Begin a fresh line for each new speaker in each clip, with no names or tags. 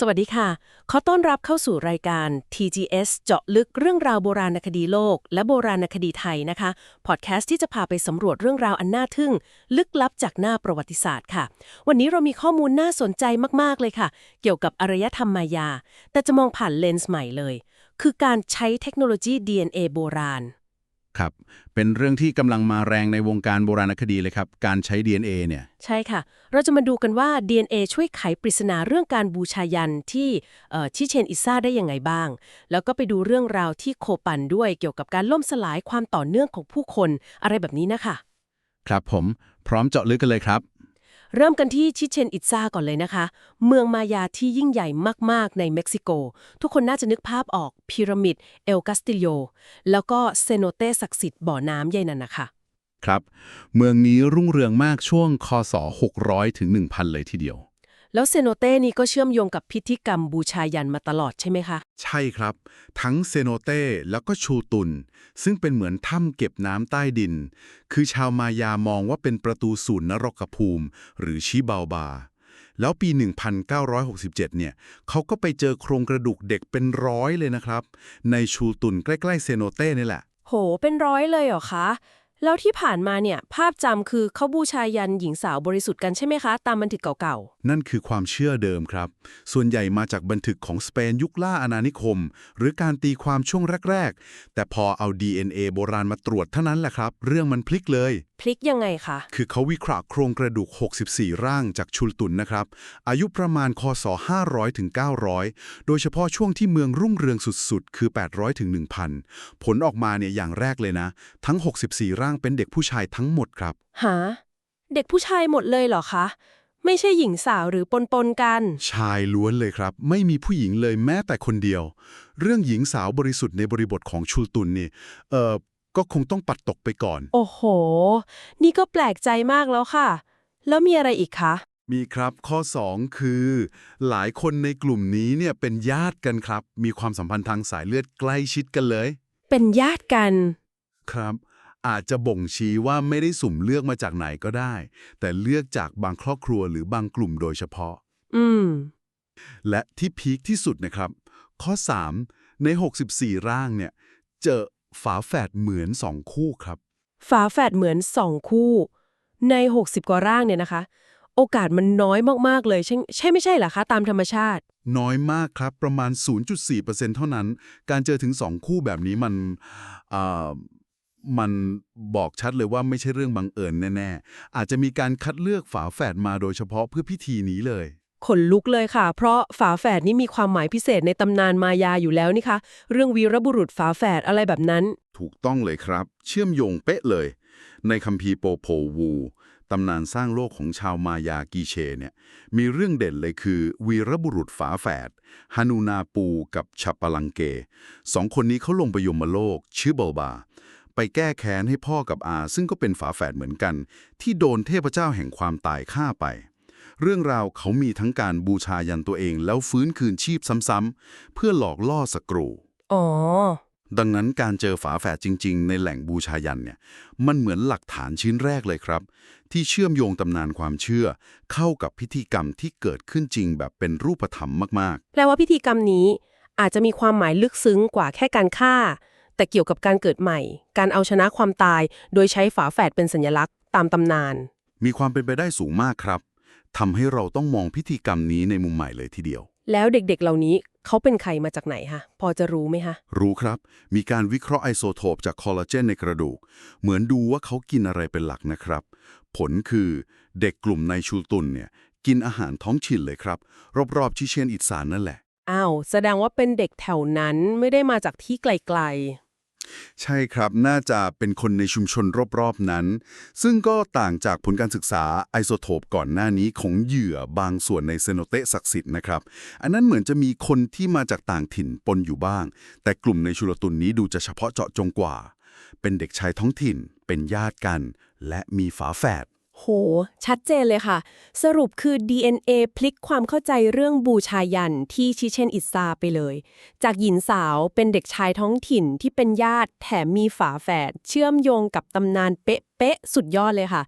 สวัสดีค่ะ ขอต้อนรับเข้าสู่รายการ TGS เจาะลึกเรื่องราวโบราณคดีโลก และโบราณคดีไทยนะคะ พอดแคสต์ที่จะพาไปสำรวจเรื่องราวอันน่าทึ่ง ลึกลับจากหน้าประวัติศาสตร์ค่ะ วันนี้เรามีข้อมูลน่าสนใจมาก ๆ เลยค่ะ เกี่ยวกับอารยธรรมมายา แต่จะมองผ่านเลนส์ใหม่เลย คือการใช้เทคโนโลยี DNA โบราณ
ครับ เป็นเรื่องที่กำลังมาแรงในวงการโบราณคดีเลยครับ การใช้ DNA เนี่ย
ใช่ค่ะ เราจะมาดูกันว่า DNA ช่วยไขปริศนาเรื่องการบูชายันที่เอ่อที่เชนอิซ่าได้ยังไงบ้าง แล้วก็ไปดูเรื่องราวที่โคปันด้วยเกี่ยวกับการล่มสลายความต่อเนื่องของผู้คนอะไรแบบนี้นะคะ
ครับผม พร้อมเจาะลึกกันเลยครับ
เริ่มกันที่ชิเชนอิตซาก่อนเลยนะคะ เมืองมายาที่ยิ่งใหญ่มาก ๆ ในเม็กซิโก ทุกคนน่าจะนึกภาพออกพีระมิดเอลกัสติโย แล้วก็เซโนเตศักดิ์สิทธิ์บ่อน้ำใหญ่นั่นนะคะ
ครับ เมืองนี้รุ่งเรืองมากช่วงคศ 600 ถึง 1,000 เลยทีเดียว
แล้วเซโนเตนี่ก็เชื่อมโยงกับพิธีกรรมบูชายันมาตลอดใช่ไหมคะ
ใช่ครับ ทั้งเซโนเต้แล้วก็ชูตุน ซึ่งเป็นเหมือนถ้ำเก็บน้ำใต้ดิน คือชาวมายามองว่าเป็นประตูสู่นรกภูมิ หรือชิบาลบา แล้วปี 1967 เนี่ยเขาก็ไปเจอโครงกระดูกเด็กเป็นร้อยเลยนะครับ ในชูตุนใกล้ๆเซโนเต้นี่แหละ
โห เป็นร้อยเลยเหรอคะ แล้วที่ผ่านมาเนี่ยภาพจำคือเขาบูชายันหญิงสาวบริสุทธิ์กันใช่ไหมคะ ตามบันทึกเก่า
นั่นคือความเชื่อเดิมครับ ส่วนใหญ่มาจากบันทึกของสเปนยุคล่าอาณานิคม หรือการตีความช่วงแรก ๆ แต่พอเอา DNA โบราณมาตรวจเท่านั้นแหละครับ เรื่องมันพลิกเลย
ๆพลิกยังไงคะ
คือเขาวิเคราะห์โครงกระดูก 64 ร่างจากชุลตุนนะครับ อายุประมาณคศ 500ถึง900 โดยเฉพาะช่วงที่เมืองรุ่งเรืองสุดๆ คือ 800ถึง1,000 ผลออกมาเนี่ยอย่างแรกเลยนะ ทั้ง 64 ร่างเป็นเด็กผู้ชายทั้งหมดครับ
หา เด็กผู้ชายหมดเลยเหรอคะ ไม่ใช่หญิงสาวหรือปนปนๆกัน
ชายล้วนเลยครับ ไม่มีผู้หญิงเลยแม้แต่คนเดียว เรื่องหญิงสาวบริสุทธิ์ในบริบทของชุลตุนนี่เอ่อก็คงต้องปัดตกไปก่อน
โอ้โห นี่ก็แปลกใจมากแล้วค่ะ แล้วมีอะไรอีกคะ
มีครับข้อ 2 คือ หลายคนในกลุ่มนี้เนี่ยเป็นญาติกันครับ มีความสัมพันธ์ทางสายเลือดใกล้ชิดกันเลย
เป็นญาติกัน
ครับ อาจจะบ่งชี้ว่าไม่ได้สุ่มเลือกมาจากไหนก็ได้ แต่เลือกจากบางครอบครัวหรือบางกลุ่มโดยเฉพาะ
อืม
และที่พีคที่สุดนะครับ ข้อ 3 ใน 64 ร่างเนี่ย เจอฝาแฝดเหมือน2คู่ครับ
ฝาแฝดเหมือนสองคู่ ใน 60 กว่าร่างเนี่ยนะคะ โอกาสมันน้อยมาก ๆ เลย ใช่ใช่ไม่ใช่เหรอคะ ตามธรรมชาติ
น้อยมากครับประมาณ 0.4%เท่านั้น การเจอถึง 2 คู่แบบนี้มันอ่า มันบอกชัดเลยว่าไม่ใช่เรื่องบังเอิญแน่ ๆ อาจจะมีการคัดเลือกฝาแฝดมาโดยเฉพาะเพื่อพิธีนี้เลย
ขนลุกเลยค่ะ เพราะฝาแฝดนี่มีความหมายพิเศษในตำนานมายาอยู่แล้วนี่คะเรื่องวีรบุรุษฝาแฝดอะไรแบบนั้น
ถูกต้องเลยครับ เชื่อมโยงเป๊ะเลย ในคัมภีร์โปโพวูตำนานสร้างโลกของชาวมายากีเชเนี่ยมีเรื่องเด่นเลยคือ วีรบุรุษฝาแฝดฮานูนาปูกับชัปปะลังเกสองคนนี้เขาลงไปยมโลกชื่อเบาบา ไปแก้แค้นให้พ่อกับอา ซึ่งก็เป็นฝาแฝดเหมือนกัน ที่โดนเทพเจ้าแห่งความตายฆ่าไป เรื่องราวเขามีทั้งการบูชายันตัวเองแล้วฟื้นคืนชีพซ้ำๆเพื่อหลอกล่อสกรู
อ๋อ
ดังนั้นการเจอฝาแฝดจริง ๆ ในแหล่งบูชายันเนี่ยมันเหมือนหลักฐานชิ้นแรกเลยครับ ที่เชื่อมโยงตำนานความเชื่อ เข้ากับพิธีกรรมที่เกิดขึ้นจริงแบบเป็นรูปธรรมมาก
แปลว่าพิธีกรรมนี้อาจจะมีความหมายลึกซึ้งกว่าแค่การฆ่า แต่เกี่ยวกับการเกิดใหม่ การเอาชนะความตาย โดยใช้ฝาแฝดเป็นสัญลักษณ์ตามตำนาน
ๆมีความเป็นไปได้สูงมากครับทำให้เราต้องมองพิธีกรรมนี้ในมุมใหม่เลยทีเดียว
แล้วเด็กๆเหล่านี้เขาเป็นใครมาจากไหนคะพอจะรู้ไหมคะ
รู้ครับ มีการวิเคราะห์ไอโซโทปจากคอลลาเจนในกระดูก เหมือนดูว่าเขากินอะไรเป็นหลักนะครับ ผลคือเด็กกลุ่มในชูตุนเนี่ยกินอาหารท้องถิ่นเลยครับ รอบๆชิเชนอิตซานนั่นแหละ
อ้าวแสดงว่าเป็นเด็กแถวนั้นไม่ได้มาจากที่ไกล
ใช่ครับ น่าจะเป็นคนในชุมชนรอบๆนั้น ซึ่งก็ต่างจากผลการศึกษาไอโซโทปก่อนหน้านี้ของเหยื่อบางส่วนในเซโนเตศักดิ์สิทธิ์นะครับ อันนั้นเหมือนจะมีคนที่มาจากต่างถิ่นปนอยู่บ้าง แต่กลุ่มในชุลตุนนี้ดูจะเฉพาะเจาะจงกว่า เป็นเด็กชายท้องถิ่น เป็นญาติกัน และมีฝาแฝด
โห ชัดเจนเลยค่ะ สรุปคือ DNA พลิกความเข้าใจเรื่องบูชายันที่ชิเชนอิตซาไปเลย จากหญิงสาวเป็นเด็กชายท้องถิ่นที่เป็นญาติแถมมีฝาแฝดเชื่อมโยงกับตำนานเป๊ะๆสุดยอดเลยค่ะ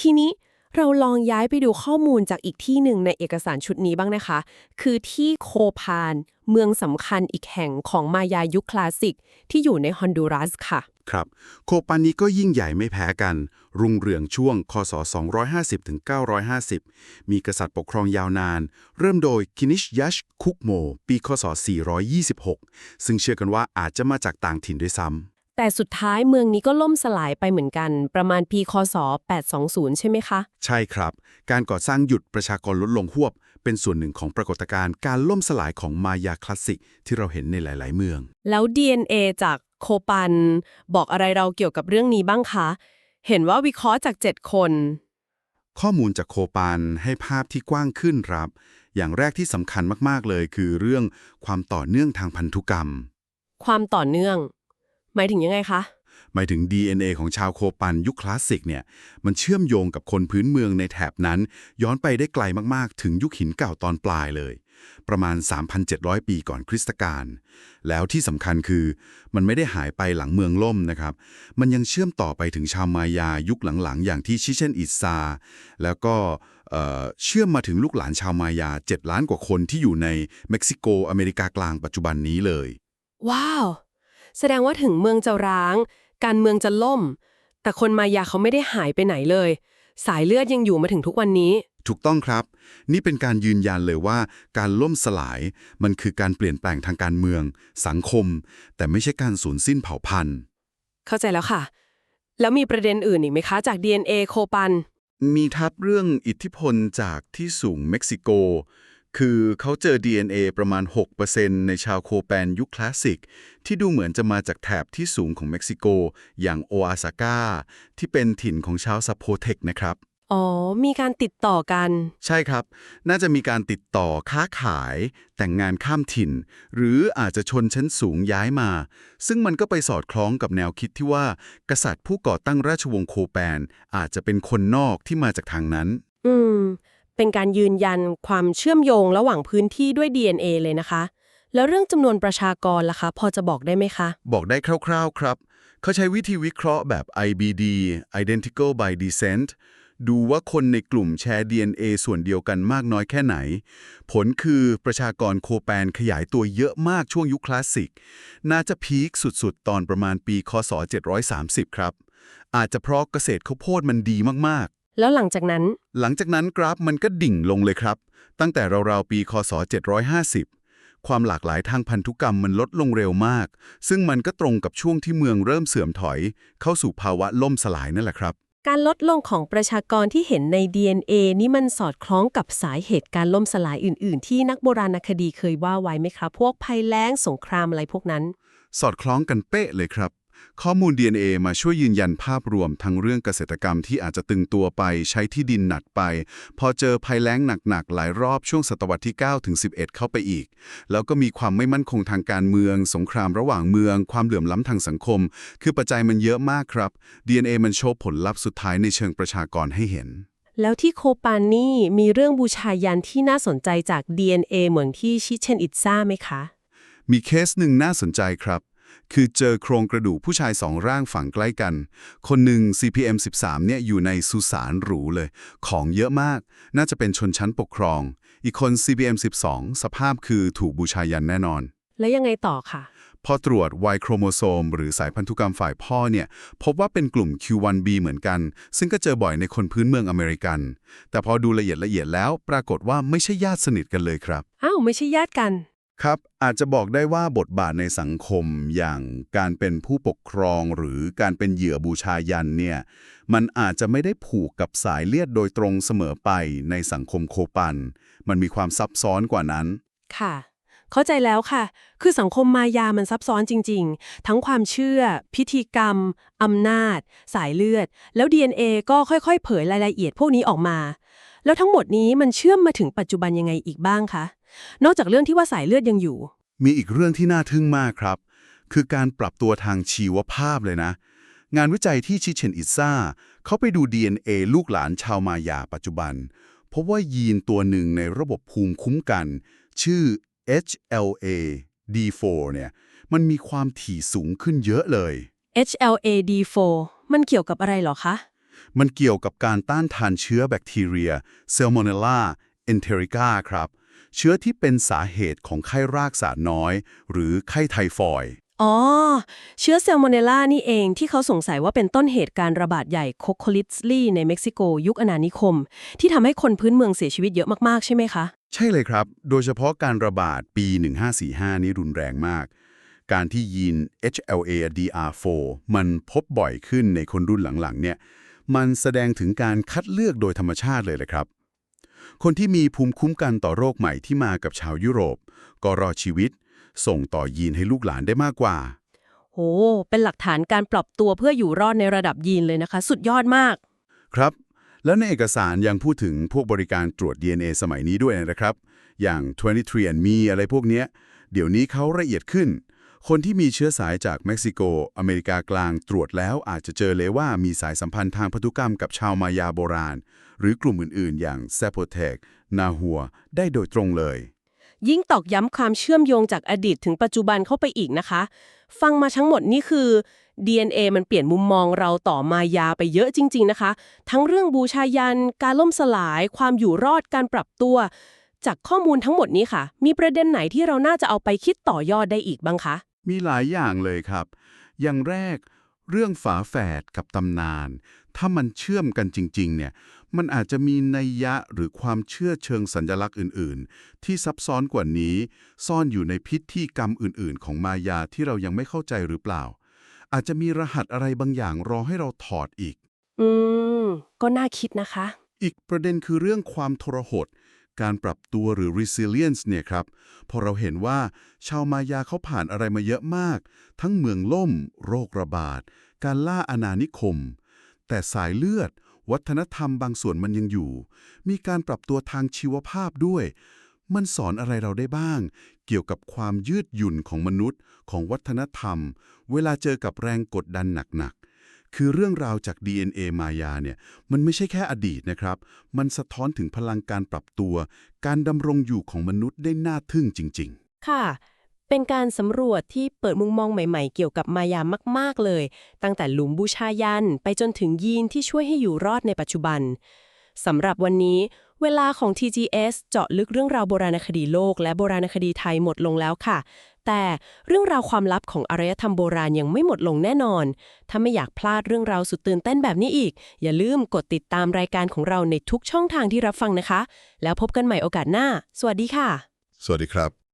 ทีนี้ เราลองย้ายไปดูข้อมูลจากอีกที่หนึ่งในเอกสารชุดนี้บ้างนะคะ คือที่โคพาน เมืองสำคัญอีกแห่งของมายายุคคลาสสิก ที่อยู่ในฮอนดูรัสค่ะ
ครับ โคปันนี้ก็ยิ่งใหญ่ไม่แพ้กัน รุ่งเรืองช่วง คศ 250ถึง950 มีกษัตริย์ปกครองยาวนาน เริ่มโดยคินิชยัชคุกโม ปี คศ 426 ซึ่งเชื่อกันว่าอาจจะมาจากต่างถิ่นด้วยซ้ำ
แต่สุดท้ายเมืองนี้ก็ล่มสลายไปเหมือนกัน ประมาณปีคศ 820 ใช่ไหมคะ
ใช่ครับ การก่อสร้างหยุดประชากรลดลงหวบ เป็นส่วนหนึ่งของปรากฏการณ์การล่มสลายของมายาคลาสสิก ที่เราเห็นในหลาย ๆ เมือง
แล้ว DNA จากโคปัน บอกอะไรเราเกี่ยวกับเรื่องนี้บ้างคะ เห็นว่าวิเคราะห์จาก 7 คน
ข้อมูลจากโคปานให้ภาพที่กว้างขึ้นครับ อย่างแรกที่สำคัญมาก ๆ เลย คือเรื่องความต่อเนื่องทางพันธุกรรม
ความต่อเนื่อง หมายถึงยังไงคะ
หมายถึง DNA ของชาวโคปันยุคคลาสสิกเนี่ย มันเชื่อมโยงกับคนพื้นเมืองในแถบนั้น ย้อนไปได้ไกลมากๆ ถึงยุคหินเก่าตอนปลายเลย ประมาณ 3,700 ปีก่อนคริสตกาลแล้วที่สำคัญคือ มันไม่ได้หายไปหลังเมืองล่มนะครับ มันยังเชื่อมต่อไปถึงชาวมายายุคหลังๆ อย่างที่ชิเชนอิซา แล้วก็เอ่อเชื่อมมาถึงลูกหลานชาวมายา 7 ล้านกว่าคนที่อยู่ในเม็กซิโกอเมริกากลางปัจจุบันนี้เลย
ว้าว แสดงว่าถึงเมืองจะร้าง การเมืองจะล่ม แต่คนมายาเขาไม่ได้หายไปไหนเลย สายเลือดยังอยู่มาถึงทุกวันนี้
ถูกต้องครับ นี่เป็นการยืนยันเลยว่า การล่มสลาย มันคือการเปลี่ยนแปลงทางการเมือง สังคม แต่ไม่ใช่การสูญสิ้นเผ่าพันธุ์
เข้าใจแล้วค่ะ แล้วมีประเด็นอื่นอีกไหมคะจาก DNA โคปัน
มีทับเรื่องอิทธิพลจากที่สูงเม็กซิโก คือเขาเจอ DNA ประมาณ 6%ในชาวโคแปนยุคคลาสสิก ที่ดูเหมือนจะมาจากแถบที่สูงของเม็กซิโก อย่างโออาซาก้า ที่เป็นถิ่นของชาวซาโพเทคนะครับ
อ๋อ มีการติดต่อกัน
ใช่ครับ น่าจะมีการติดต่อค้าขาย แต่งงานข้ามถิ่น หรืออาจจะชนชั้นสูงย้ายมา ซึ่งมันก็ไปสอดคล้องกับแนวคิดที่ว่า กษัตริย์ผู้ก่อตั้งราชวงศ์โคแปน อาจจะเป็นคนนอกที่มาจากทางนั้น
อืม เป็นการยืนยันความเชื่อมโยงระหว่างพื้นที่ด้วย DNA เลยนะคะ แล้วเรื่องจำนวนประชากรล่ะคะ พอจะบอกได้ไหมคะ
บอกได้คร่าวๆครับ เขาใช้วิธีวิเคราะห์แบบ IBD Identical by Descent ดูว่าคนในกลุ่มแชร์ DNA ส่วนเดียวกันมากน้อยแค่ไหน ผลคือประชากรโคแปนขยายตัวเยอะมากช่วงยุคคลาสสิก น่าจะพีคสุดๆ ตอนประมาณปี คศ 730 ครับ อาจจะเพราะเกษตรข้าวโพดมันดีมากๆ
แล้วหลังจากนั้น
หลังจากนั้นกราฟมันก็ดิ่งลงเลยครับ ตั้งแต่ราวๆปีคศ 750 ความหลากหลายทางพันธุกรรมมันลดลงเร็วมาก ซึ่งมันก็ตรงกับช่วงที่เมืองเริ่มเสื่อมถอย เข้าสู่ภาวะล่มสลายนั่นแหละครับ
การลดลงของประชากรที่เห็นใน DNA นี่มันสอดคล้องกับสาเหตุการล่มสลายอื่น ๆ ที่นักโบราณคดีเคยว่าไว้ไหมครับ พวกภัยแล้งสงครามอะไรพวกนั้น
สอดคล้องกันเป๊ะเลยครับ ข้อมูล DNA มาช่วยยืนยันภาพรวมทั้งเรื่องเกษตรกรรมที่อาจจะตึงตัวไปใช้ที่ดินหนักไป พอเจอภัยแล้งหนักๆ หลายรอบช่วงศตวรรษที่9ถึง11 เข้าไปอีก แล้วก็มีความไม่มั่นคงทางการเมือง สงครามระหว่างเมือง ความเหลื่อมล้ำทางสังคม คือปัจจัยมันเยอะมากครับ DNA มันโชว์ผลลัพธ์สุดท้ายในเชิงประชากรให้เห็น
แล้วที่โคปานนี่มีเรื่องบูชายันที่น่าสนใจจาก DNA เหมือนที่ชิเชนอิตซ่าไหมคะ
มีเคสหนึ่งน่าสนใจครับ คือเจอโครงกระดูกผู้ชายสองร่างฝังใกล้กัน คนหนึ่ง CPM 13เนี่ยอยู่ในสุสานหรูเลย ของเยอะมาก น่าจะเป็นชนชั้นปกครอง อีกคน CPM 12 สภาพคือถูกบูชายันแน่นอน
แล้วยังไงต่อค่ะ
พอตรวจ Y โครโมโซม หรือสายพันธุกรรมฝ่ายพ่อเนี่ยพบว่าเป็นกลุ่ม Q1b เหมือนกัน ซึ่งก็เจอบ่อยในคนพื้นเมืองอเมริกัน แต่พอดูละเอียดละเอียดแล้ว ปรากฏว่าไม่ใช่ญาติสนิทกันเลยครับ
อ้าว ไม่ใช่ญาติกัน
ครับอาจจะบอกได้ว่าบทบาทในสังคมอย่างการเป็นผู้ปกครองหรือการเป็นเหยื่อบูชายันเนี่ยมันอาจจะไม่ได้ผูกกับสายเลือดโดยตรงเสมอไปในสังคมโคปัน มันมีความซับซ้อนกว่านั้น
ค่ะ เข้าใจแล้วค่ะ คือสังคมมายามันซับซ้อนจริง ๆ ทั้งความเชื่อ พิธีกรรมอำนาจ สายเลือด แล้ว DNA ก็ค่อยๆ เผยรายละเอียดพวกนี้ออกมา แล้วทั้งหมดนี้มันเชื่อมมาถึงปัจจุบันยังไงอีกบ้างคะ นอกจากเรื่องที่ว่าสายเลือดยังอยู่
มีอีกเรื่องที่น่าทึ่งมากครับ คือการปรับตัวทางชีวภาพเลยนะ งานวิจัยที่ชิเชนอิซ่าเขาไปดู DNA ลูกหลานชาวมายาปัจจุบันพบว่ายีนตัวหนึ่งในระบบภูมิคุ้มกัน ชื่อ HLA D4 เนี่ย มันมีความถี่สูงขึ้นเยอะเลย
HLA-D4 มันเกี่ยวกับอะไรเหรอคะ
มันเกี่ยวกับการต้านทานเชื้อแบคทีเรีย Salmonella enterica ครับ เชื้อที่เป็นสาเหตุของไข้รากสาดน้อย หรือไข้ไทฟอยด์
อ๋อ เชื้อเซลโมเนลล่านี่เองที่เขาสงสัยว่าเป็นต้นเหตุการระบาดใหญ่โคโคลิสลีในเม็กซิโก ยุคอาณานิคม ที่ทำให้คนพื้นเมืองเสียชีวิตเยอะมาก ๆ ใช่ไหมคะ
ใช่เลยครับ โดยเฉพาะการระบาดปี 1545 นี้รุนแรงมาก การที่ยีน HLA-DR4 มันพบบ่อยขึ้นในคนรุ่นหลัง ๆ เนี่ย มันแสดงถึงการคัดเลือกโดยธรรมชาติเลยแหละครับ คนที่มีภูมิคุ้มกันต่อโรคใหม่ที่มากับชาวยุโรป ก็รอดชีวิต ส่งต่อยีนให้ลูกหลานได้มากกว่า
โห เป็นหลักฐานการปรับตัวเพื่ออยู่รอดในระดับยีนเลยนะคะ สุดยอดมาก
ครับ แล้วในเอกสารยังพูดถึงพวกบริการตรวจ DNA สมัยนี้ด้วยนะครับ อย่าง 23andMe อะไรพวกเนี้ย เดี๋ยวนี้เขาละเอียดขึ้น คนที่มีเชื้อสายจากเม็กซิโก อเมริกากลางตรวจแล้วอาจจะเจอเลยว่ามีสายสัมพันธ์ทางพันธุกรรมกับชาวมายาโบราณ หรือกลุ่มอื่นๆ อย่างแซโปเทกนาหัว ได้โดยตรงเลย
ยิ่งตอกย้ำความเชื่อมโยงจากอดีตถึงปัจจุบันเข้าไปอีกนะคะ ฟังมาทั้งหมดนี่คือ DNA มันเปลี่ยนมุมมองเราต่อมายาไปเยอะจริง ๆนะคะ ทั้งเรื่องบูชายัน การล่มสลาย ความอยู่รอดการปรับตัว จากข้อมูลทั้งหมดนี้ค่ะ มีประเด็นไหนที่เราน่าจะเอาไปคิดต่อยอดได้อีกบ้างคะ
มีหลายอย่างเลยครับ อย่างแรกเรื่องฝาแฝดกับตำนาน ถ้ามันเชื่อมกันจริง ๆ เนี่ย มันอาจจะมีนัยยะหรือความเชื่อเชิงสัญลักษณ์อื่น ๆ ที่ซับซ้อนกว่านี้ ซ่อนอยู่ในพิธีกรรมอื่น ๆ ของมายาที่เรายังไม่เข้าใจหรือเปล่า อาจจะมีรหัสอะไรบางอย่างรอให้เราถอดอีก
อืม ก็น่าคิดนะคะ
อีกประเด็นคือเรื่องความทรหด การปรับตัวหรือ resilience เนี่ยครับ พอเราเห็นว่าชาวมายาเขาผ่านอะไรมาเยอะมาก ทั้งเมืองล่ม โรคระบาด การล่าอาณานิคม แต่สายเลือด วัฒนธรรมบางส่วนมันยังอยู่ มีการปรับตัวทางชีวภาพด้วย มันสอนอะไรเราได้บ้าง เกี่ยวกับความยืดหยุ่นของมนุษย์ของวัฒนธรรม เวลาเจอกับแรงกดดันหนัก คือเรื่องราวจาก DNA มายาเนี่ยมันไม่ใช่แค่อดีตนะครับ มันสะท้อนถึงพลังการปรับตัว การดำรงอยู่ของมนุษย์ได้น่าทึ่งจริง ๆ
ค่ะ เป็นการสำรวจที่เปิดมุมมองใหม่ๆ เกี่ยวกับมายามาก ๆ เลย ตั้งแต่หลุมบูชายัน ไปจนถึงยีนที่ช่วยให้อยู่รอดในปัจจุบันสำหรับวันนี้ เวลาของ TGS เจาะลึกเรื่องราวโบราณคดีโลก และโบราณคดีไทยหมดลงแล้วค่ะ แต่เรื่องราวความลับของอารยธรรมโบราณยังไม่หมดลงแน่นอน ถ้าไม่อยากพลาดเรื่องราวสุดตื่นเต้นแบบนี้อีก อย่าลืมกดติดตามรายการของเราในทุกช่องทางที่รับฟังนะคะ แล้วพบกันใหม่โอกาสหน้า สวัสดีค่ะ
สวัสดีครับ